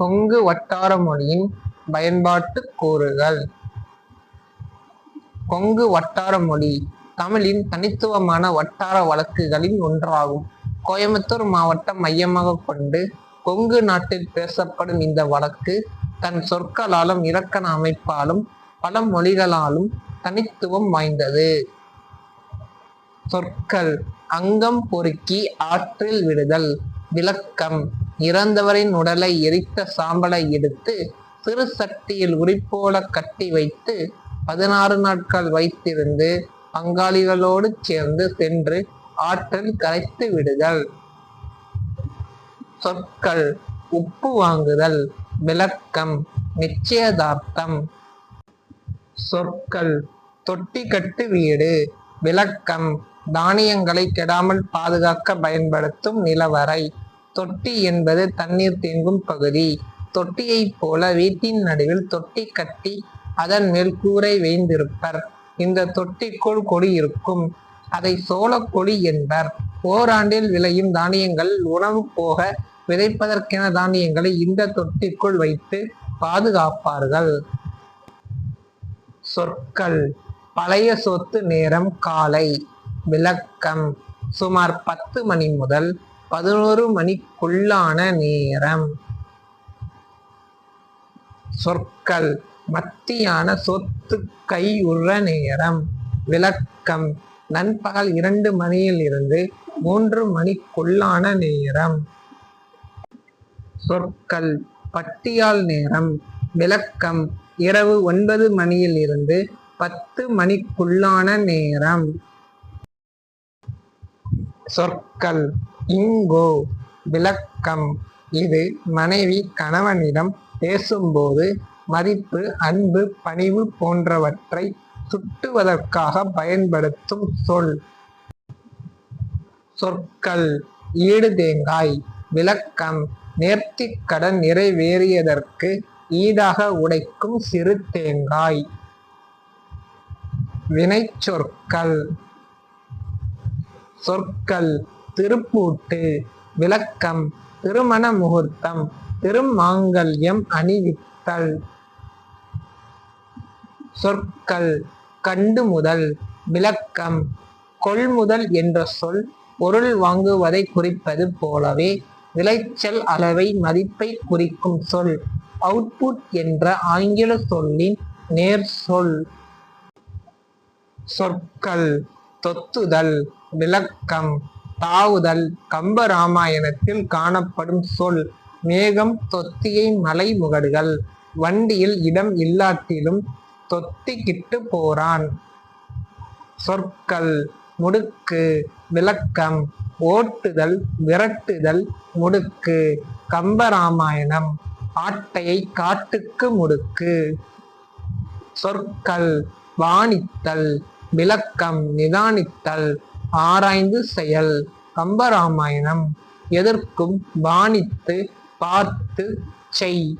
கொங்கு வட்டார மொழியின் பயன்பாட்டு கூறுகள். கொங்கு வட்டார மொழி தமிழின் தனித்துவமான வட்டார வழக்குகளில் ஒன்றாகும். கோயம்புத்தூர் மாவட்டம் மையமாக கொண்டு கொங்கு நாட்டில் பேசப்படும் இந்த வழக்கு தன் சொற்களாலும் இலக்கண அமைப்பாலும் பல மொழிகளாலும் தனித்துவம் வாய்ந்தது. சொற்கள் அங்கம் பொறுக்கி ஆற்றில் விடுதல் விளக்கம். இறந்தவரின் உடலை எரித்த சாம்பலை எடுத்து சிறு சட்டியில் உரிப்போல கட்டி வைத்து பதினாறு நாட்கள் வைத்திருந்து பங்காளிகளோடு சேர்ந்து சென்று ஆற்றில் கரைத்து விடுதல். சொற்கள் உப்பு வாங்குதல் விளக்கம் நிச்சயதார்த்தம். சொற்கள் தொட்டி கட்டு வீடு விளக்கம் தானியங்களை கெடாமல் பாதுகாக்க பயன்படுத்தும் நிலவரை. தொட்டி என்பது தண்ணீர் தேங்கும் பகுதி. தொட்டியைப் போல வீட்டின் நடுவில் தொட்டி கட்டி அதன் மேல் கூரை வைந்திருப்பர் இந்த தொட்டிக்குள் கொடி இருக்கும். அதை சோளக்கொடி என்பர். ஓராண்டில் விளையும் தானியங்கள் உணவு போக விதைப்பதற்கென தானியங்களை இந்த தொட்டிக்குள் வைத்து பாதுகாப்பார்கள். சொற்கள். பழைய சொத்து நேரம் காலை. விளக்கம். சுமார் பத்து மணி முதல் பதினோரு மணிக்குள்ளான நேரம். சொற்கள் மத்தியான சொத்து கை உற நேரம். விளக்கம் நண்பகல் இரண்டு மணியில் இருந்து மூன்று மணிக்குள்ளான நேரம். சொற்கள் பட்டியால் நேரம். விளக்கம் இரவு ஒன்பது மணியில் இருந்து பத்து மணிக்குள்ளான நேரம். சொற்கள் இங்கோ விளக்கம். இது மனைவி கணவனிடம் பேசும்போது மதிப்பு அன்பு பணிவு போன்றவற்றை சுட்டுவதற்காக பயன்படுத்தும் சொல். சொற்கள். ஈடு தேங்காய். விளக்கம். நேர்த்திக்கடன் நிறைவேறியதற்கு ஈடாக உடைக்கும் சிறு தேங்காய். வினைச்சொற்கள். சொற்கள். திருப்பூட்டு விளக்கம் திருமண முகூர்த்தம் திருமாங்கல்யம் அணிவித்தல் சொற்கள் கண்டு முதல் விளக்கம் கொள்முதல் என்ற சொல் பொருள் வாங்குவதை குறிப்பது போலவே விளைச்சல் அளவை மதிப்பை குறிக்கும் சொல் அவுட்புட் என்ற ஆங்கில சொல்லின் நேர் சொல். சொற்கள் தொத்துதல் விளக்கம் தாவுதல் கம்பராமாயணத்தில் காணப்படும் சொல் மேகம் தொத்தியை மலை முகடுகள் வண்டியில் இடம் இல்லாட்டிலும் தொத்திக்கிட்டு போறான். சொற்கள் முடுக்கு விளக்கம் ஓட்டுதல் விரட்டுதல் முடுக்கு கம்பராமாயணம் ஆட்டையை காட்டுக்கு முடுக்கு. சொற்கள் வாணித்தல் விளக்கம் நிதானித்தல் ஆராய்ந்து செயல். கம்பராமாயணம் எதற்கும் பாணித்து பார்த்து செய்.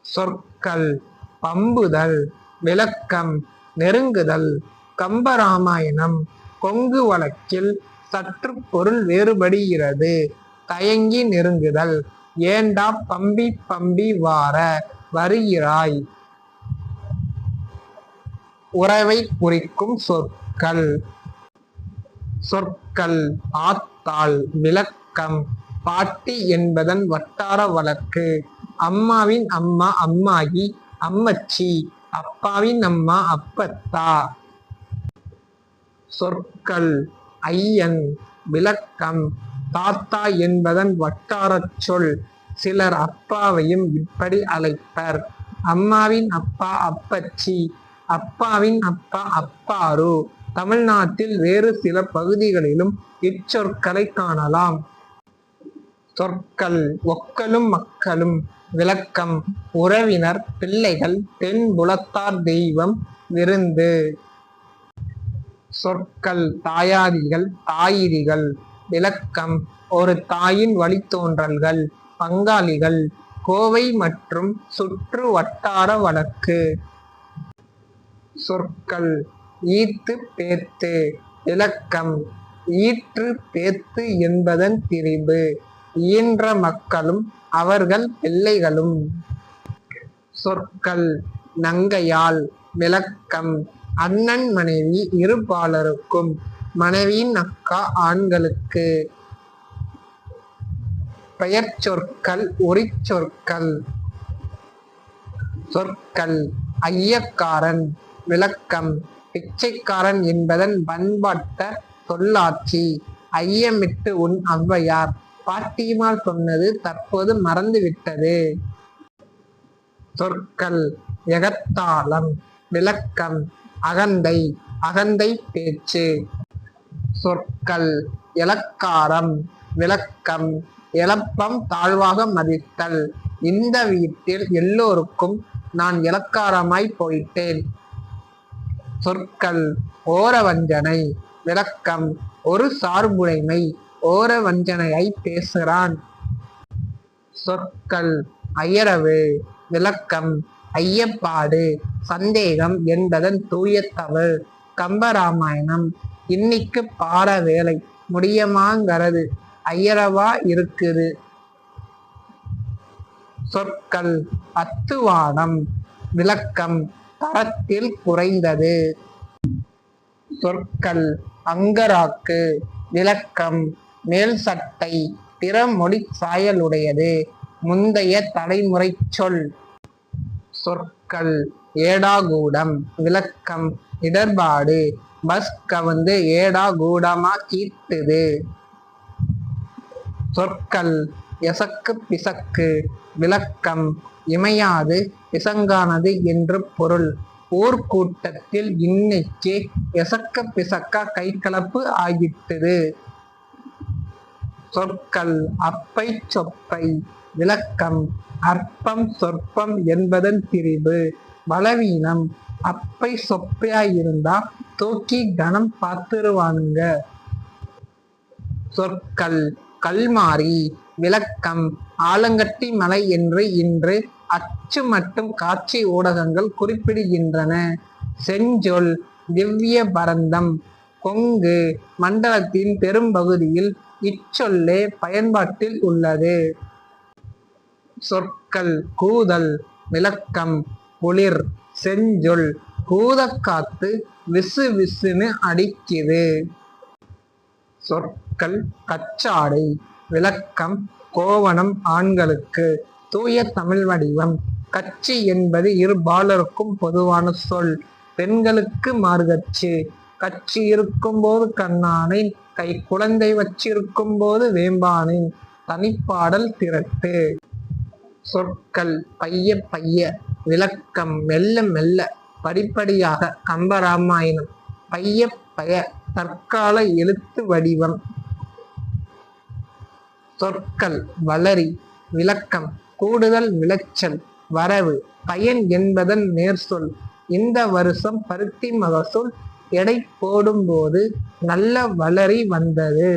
சொற்கள் பம்புதல் விளக்கம் நெருங்குதல். கம்பராமாயணம் கொங்கு வழக்கில் சற்று பொருள் வேறுபடுகிறது. தயங்கி நெருங்குதல் ஏண்டா பம்பி பம்பி வார வருகிறாய்? உறவை குறிக்கும் சொற்கள் சொற்கள் ஆத்தாள் விளக்கம். பாட்டி என்பதன் வட்டார வழக்கு. அம்மாவின் அம்மா அம்மாயி அம்மச்சி அப்பாவின் அம்மா அப்பத்தா. சொற்கள் ஐயன் விளக்கம். தாத்தா என்பதன் வட்டாரச் சொல். சிலர் அப்பாவையும் இப்படி அழைப்பர். அம்மாவின் அப்பா அப்பச்சி. அப்பாவின் அப்பா அப்பாரு. தமிழ்நாட்டில் வேறு சில பகுதிகளிலும் இச்சொற்களை காணலாம். சொற்கள் ஒக்கலும் மக்களும் விளக்கம் உறவினர் பிள்ளைகள் தென் புலத்தார் தெய்வம் விருந்து. சொற்கள் தாயாதிகள் தாயிரிகள் விளக்கம் ஒரு தாயின் வழித்தோன்றல்கள் பங்காளிகள் கோவை மற்றும் சுற்று வட்டார வழக்கு. சொற்கள் ஈத்து பேத்து. விளக்கம் ஈற்று பேத்து என்பதன் திரிபு. ஈன்ற மக்களும் அவர்கள் பிள்ளைகளும் சொற்கள். நங்கையால். விளக்கம். அண்ணன் மனைவி இருபாலருக்கும். மனைவியின் அக்கா ஆண்களுக்கு. பெயர் சொற்கள் உரிச்சொற்கள். சொற்கள். ஐயக்காரன். விளக்கம். பிச்சைக்காரன் என்பதன் பண்பாட்ட சொல்லாட்சி. ஐயமிட்டு உன் ஔவையார். பாட்டிமார் சொன்னது தற்போது மறந்துவிட்டது. சொற்கள் எகத்தாளம் விளக்கம் அகந்தை அகந்தை பேச்சு. சொற்கள் இலக்காரம் விளக்கம் இழப்பம் தாழ்வாக மதித்தல். இந்த வீட்டில் எல்லோருக்கும் நான் இலக்காரமாய் போயிட்டேன். சொற்கள் ஓரவஞ்சனை விளக்கம் ஒரு சார்புடைமை ஓர வஞ்சனையை பேசுகிறான். சொற்கள் அயரவு விளக்கம் ஐயப்பாடு சந்தேகம் என்பதன் தூய தமிழ் கம்பராமாயணம் இன்னைக்கு பாட வேலை முடியமாங்கிறது. ஐயரவா இருக்குது. சொற்கள் அத்துவானம் விளக்கம் தரத்தில் குறைந்தது. சொற்கள் அங்கராக்கு விளக்கம் மேல் சட்டை பிற மொழி சாயலுடையது. முந்தைய தலைமுறை சொல். சொற்கள் ஏடாகூடம் விளக்கம் இடர்பாடு. பஸ் கவுந்து ஏடாகூடமா கீட்டுது சொற்கள் எசக்கு பிசக்கு விளக்கம் இமையாது பிசங்கானது என்று பொருள். ஊர்கூட்டத்தில் இன்னைக்கு எசக்க பிசக்க கைகலப்பு ஆகிட்டது சொற்கள் அப்பை சொப்பை விளக்கம் அற்பம் சொற்பம் என்பதன் பிரிவு. பலவீனம் அப்பை சொப்பையா இருந்தா தூக்கி கனம் பார்த்துருவானுங்க. சொற்கள் கல்மாரி விளக்கம். ஆலங்கட்டி மலை என்று இன்று அச்சு மற்றும் காட்சி ஊடகங்கள் குறிப்பிடுகின்றன. செஞ்சொல் திவ்ய பரந்தம் கொங்கு மண்டலத்தின் பெரும்பகுதியில் இச்சொல்லே பயன்பாட்டில் உள்ளது. சொற்கள் கூதல் விளக்கம் குளிர் செஞ்சொல் கூதக்காத்து விசு விசுன்னு அடிக்குது. சொற்கள் கச்சாடை விளக்கம் கோவணம் ஆண்களுக்கு. தூய தமிழ் வடிவம். கட்சி என்பது இரு பாலருக்கும் பொதுவான சொல். பெண்களுக்கு மார்கச்சு. கட்சி இருக்கும் போது கண்ணானேன் கை குழந்தை வச்சிருக்கும் போது வேம்பானேன் தனிப்பாடல் திரட்டு சொற்கள் பைய பைய. விளக்கம் மெல்ல மெல்ல. படிப்படியாக கம்பராமாயணம். பைய பய. தற்கால எழுத்து வடிவம். சொற்கள் வளரி விளக்கம் கூடுதல் விளைச்சல் வரவு பயன் என்பதன் நேர்சொல் இந்த வருஷம் பருத்தி மகசூல் எடை போடும்போது நல்ல வளரி வந்தது.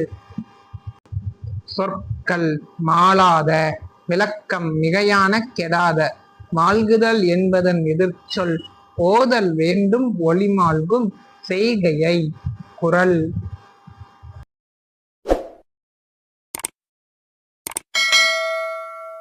சொற்கள் மாளாத விளக்கம் மிகையான கெடாத மால்குதல் என்பதன் எதிர்ச்சொல் ஓதல் வேண்டும் ஒளிமால்கும் செய்கையை குரல்